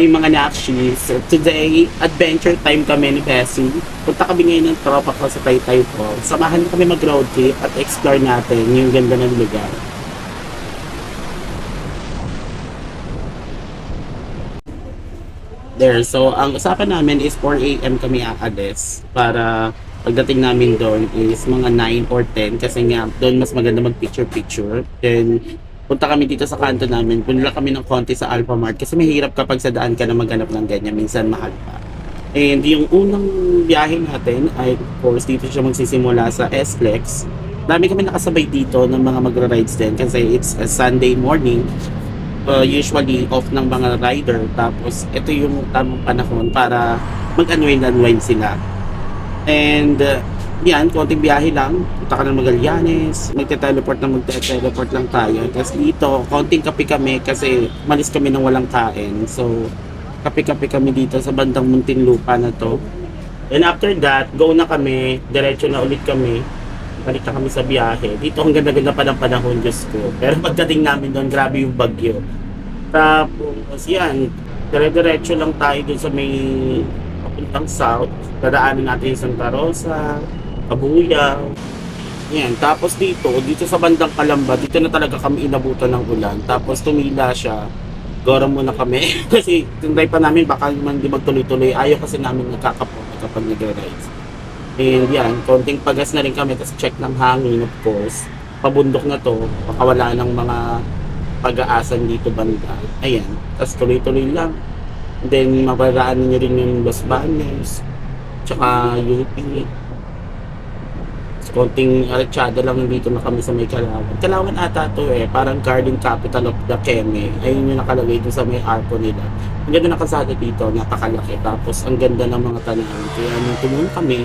Hi mga Nakshis! Today, adventure time kami ni Bessie. Punta kami ngayon ng tropa ko sa Taytay po. Samahan kami mag-road trip at explore natin yung ganda ng lugar. There, so ang usapan namin is 4 a.m. kami aalis para pagdating namin doon is mga 9 or 10 kasi nga doon mas maganda mag-picture-picture. Then, punta kami dito sa kanto namin, punla kami ng konti sa Alpha Mart kasi mahirap kapag sa daan ka na maghanap ng ganyan, minsan mahal pa. And yung unang biyahe natin ay of course dito siya magsisimula sa S-Flex. Dami kami nakasabay dito ng mga magra-rides din kasi it's a Sunday morning. Uh, usually off ng mga rider tapos ito yung tamang panahon para mag-unwind-unwind sila. And uh, yan, konting biyahe lang. Punta ka ng Magallanes, magte-teleport na magte-teleport lang tayo. Tapos dito, konting kape kami kasi malis kami ng walang kain. So, kape-kape kami dito sa bandang Muntinlupa na to. And after that, go na kami, diretso na ulit kami. Balik na kami sa biyahe. Dito ang ganda-ganda pa ng panahon, Diyos ko. Pero pagdating namin doon, grabe yung bagyo. Tapos yan, dire-diretso lang tayo dun sa may papuntang south. Dadaanan natin yung Santa Rosa, Kabuyaw. Yan, tapos dito, dito sa bandang Kalamba, dito na talaga kami inabutan ng ulan. Tapos tumila siya. Gora muna kami. kasi tinry pa namin, baka naman di magtuloy-tuloy. Ayaw kasi namin nagkakapot kapag nag-rides. And yan, konting pagas na rin kami. Tapos check ng hangin, of course. Pabundok na to. Baka ng mga pag-aasan dito banda. Ayan. Tapos tuloy-tuloy lang. Then, mabaraan niyo rin yung Los Baños. Tsaka UP. Konting arachada lang dito na kami sa may Kalawan. Kalawan ata to eh. Parang garden capital of the Keme. Ayun yung nakalagay dun sa may arco nila. Ang ganda ng kalsada dito. Napakalaki. Tapos ang ganda ng mga tanawin. Kaya nung tumunong kami,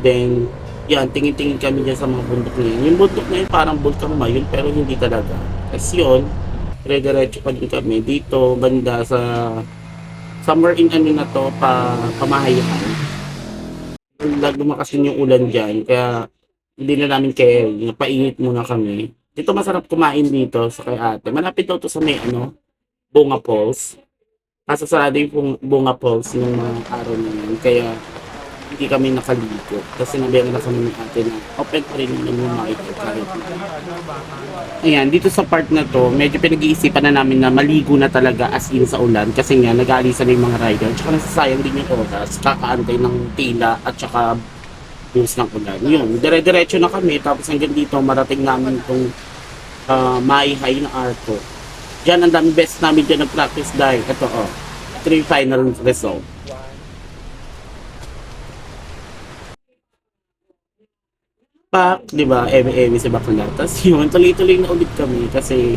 then yan, tingin-tingin kami dyan sa mga bundok na yun. Yung bundok na yun parang bulkang mayon pero hindi talaga. Kasi yun, dire-diretso pa din kami dito, banda sa somewhere in ano na to, pa, pamahayahan. Lumakas din yung ulan dyan, kaya hindi na namin kaya, napainit muna kami. Dito masarap kumain dito sa kay ate. Malapit daw to sa may ano, Bunga Falls. Kaso sarado yung Bung- Bunga Falls yung mga araw na yun, kaya hindi kami nakaligo. Kasi nabiyan na kami ni ate na open pa rin yung makikita kahit Ayan, dito sa part na to, medyo pinag-iisipan na namin na maligo na talaga as in sa ulan kasi nga nag-aalisan na yung mga rider. Tsaka nasasayang din yung oras, kakaantay ng tila at tsaka bus ng ulan. Yun, dire-diretso na kami tapos hanggang dito marating namin itong uh, High na Arco. Diyan ang dami best namin dyan nag-practice dahil ito oh, three final result. Pak, di ba, eme-eme si Bakla. Tapos yun, tuloy-tuloy na ulit kami kasi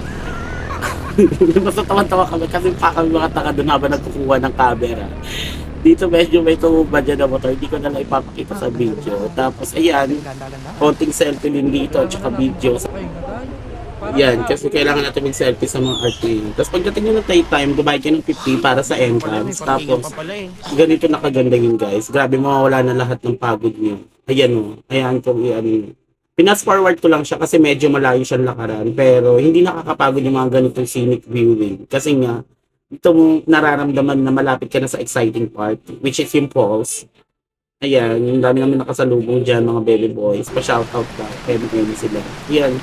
basta tawan-tawa kami kasi pa kami mga taka doon habang nagkukuha ng camera. Dito medyo may tumumba dyan na motor, hindi ko na lang ipapakita sa video. Tapos ayan, konting selfie din dito at saka video. Yan, kasi kailangan natin mag-selfie sa mga RTA. Tapos pagdating nyo ng tay time, dumayad ka ng 50 para sa entrance. Tapos, ganito nakaganda yun guys. Grabe, mawawala na lahat ng pagod niyo. Ayan o, ayan kung iyan. Pinas forward ko lang siya kasi medyo malayo siyang lakaran. Pero hindi nakakapagod yung mga ganitong scenic viewing. Kasi nga, ito mo nararamdaman na malapit ka na sa exciting part, which is yung falls. Ayan, yung dami namin nakasalubong dyan, mga baby boys. Pa-shoutout ka, kaya sila. Ayan,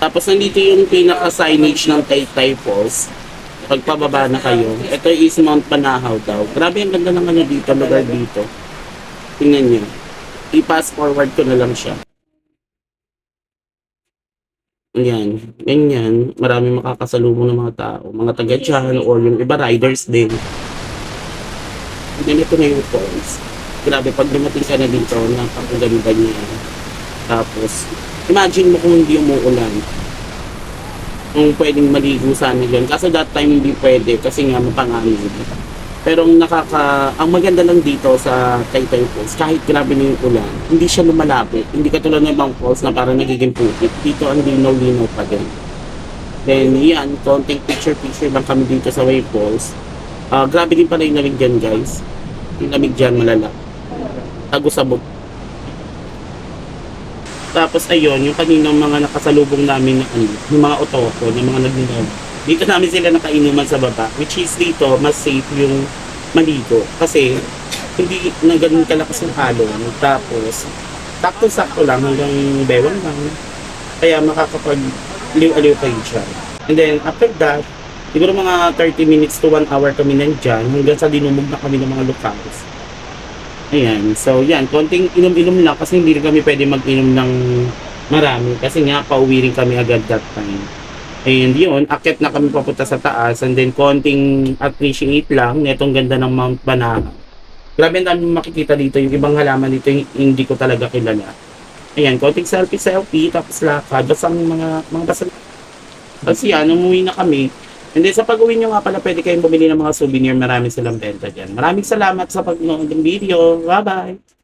tapos nandito yung pinaka-signage ng Taytay Falls. Pagpababa na kayo. Ito is Mount Panahaw daw. Grabe ang ganda ng ano dito, lugar dito. Tingnan nyo. I-pass forward ko na lang siya. Ayan. Ganyan. Marami makakasalubong ng mga tao. Mga taga dyan or yung iba riders din. Ganito na yung falls. Grabe, pag dumating ka na dito, napakaganda niya. Tapos, imagine mo kung hindi umuulan. Kung pwedeng maligo sa amin yun. Kaso that time hindi pwede kasi nga mapangangin. Pero ang nakaka, ang maganda lang dito sa Taytay Falls, kahit grabe na yung ulan, hindi siya lumalapit. Hindi katulad ng ibang falls na parang nagiging pukit. Dito ang linaw-linaw pa din. Then yan, konting picture-picture lang kami dito sa Wave Falls. Ah, grabe din pala yung lamig dyan guys. Yung lamig dyan malala. Tagos-abot. Tapos ayun, yung kaninang mga nakasalubong namin na ano, yung mga otoko, yung mga nagninog. Dito namin sila nakainuman sa baba, which is dito, mas safe yung maligo. Kasi, hindi na ganun kalakas yung alon. Tapos, takto-sakto lang hanggang bewang lang. Kaya makakapag liw-aliw kayo dyan. And then, after that, siguro mga 30 minutes to 1 hour kami nandyan hanggang sa dinumog na kami ng mga locals. Ayan. So, yan. Konting inom-inom lang kasi hindi kami pwede mag-inom ng marami kasi nga pauwi rin kami agad that time. And yun, akit na kami papunta sa taas and then konting appreciate lang netong ganda ng Mount Banahaw. Grabe ang dami makikita dito. Yung ibang halaman dito yung hindi ko talaga kilala. Ayan, konting selfie-selfie tapos lakad. Basta mga, mga basta kasi yan, umuwi na kami. And then sa pag-uwi nyo nga pala, pwede kayong bumili ng mga souvenir. Marami silang benta dyan. Maraming salamat sa pagnood ng video. Bye-bye!